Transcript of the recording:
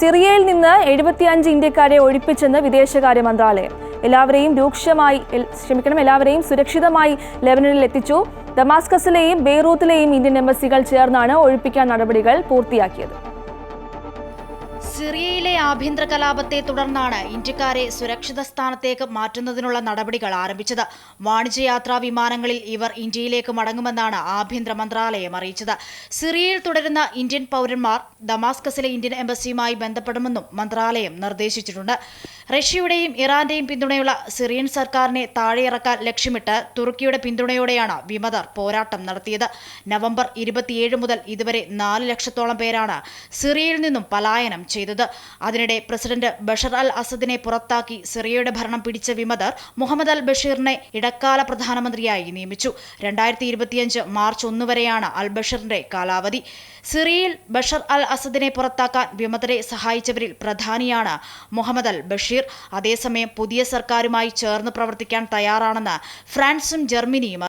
സിറിയയിൽ നിന്ന് എഴുപത്തിയഞ്ച് ഇന്ത്യക്കാരെ ഒഴിപ്പിച്ചെന്ന് വിദേശകാര്യ മന്ത്രാലയം. എല്ലാവരെയും രൂക്ഷമായി ക്ഷമിക്കണം എല്ലാവരെയും സുരക്ഷിതമായി ലെബനനിൽ എത്തിച്ചു. ദമാസ്കസിലെയും ബെയ്റൂത്തിലെയും ഇന്ത്യൻ എംബസികൾ ചേർന്നാണ് ഒഴിപ്പിക്കാൻ നടപടികൾ പൂർത്തിയാക്കിയത്. സിറിയയിലെ ആഭ്യന്തര കലാപത്തെ തുടർന്നാണ് ഇന്ത്യക്കാരെ സുരക്ഷിത സ്ഥാനത്തേക്ക് മാറ്റുന്നതിനുള്ള നടപടികൾ ആരംഭിച്ചത്. വാണിജ്യയാത്രാ വിമാനങ്ങളിൽ ഇവർ ഇന്ത്യയിലേക്ക് മടങ്ങുമെന്നാണ് ആഭ്യന്തര മന്ത്രാലയം അറിയിച്ചത്. സിറിയയിൽ തുടരുന്ന ഇന്ത്യൻ പൗരന്മാർ ദമാസ്കസിലെ ഇന്ത്യൻ എംബസിയുമായി ബന്ധപ്പെടുമെന്നും മന്ത്രാലയം നിർദ്ദേശിച്ചിട്ടുണ്ട്. റഷ്യയുടെയും ഇറാന്റെയും പിന്തുണയുള്ള സിറിയൻ സർക്കാരിനെ താഴെയിറക്കാൻ ലക്ഷ്യമിട്ട് തുർക്കിയുടെ പിന്തുണയോടെയാണ് വിമതർ പോരാട്ടം നടത്തിയത്. നവംബർ ഇരുപത്തിയേഴ് മുതൽ ഇതുവരെ നാല് ലക്ഷത്തോളം പേരാണ് സിറിയയിൽ നിന്നും പലായനം ചെയ്തത്. അതിനിടെ പ്രസിഡന്റ് ബഷർ അൽ അസദിനെ പുറത്താക്കി സിറിയയുടെ ഭരണം പിടിച്ച വിമതർ മുഹമ്മദ് അൽ ബഷീറിനെ ഇടക്കാല പ്രധാനമന്ത്രിയായി നിയമിച്ചു. രണ്ടായിരത്തി ഇരുപത്തിയഞ്ച് മാർച്ച് ഒന്ന് വരെയാണ് അൽ ബഷീറിന്റെ കാലാവധി. സിറിയയിൽ ബഷർ അൽ അസദിനെ പുറത്താക്കാൻ വിമതരെ സഹായിച്ചവരിൽ പ്രധാനിയാണ് മുഹമ്മദ് അൽ ബഷീർ. അതേസമയം പുതിയ സർക്കാരുമായി ചേർന്ന് പ്രവർത്തിക്കാൻ തയ്യാറാണെന്ന് ഫ്രാൻസും ജർമ്മനിയും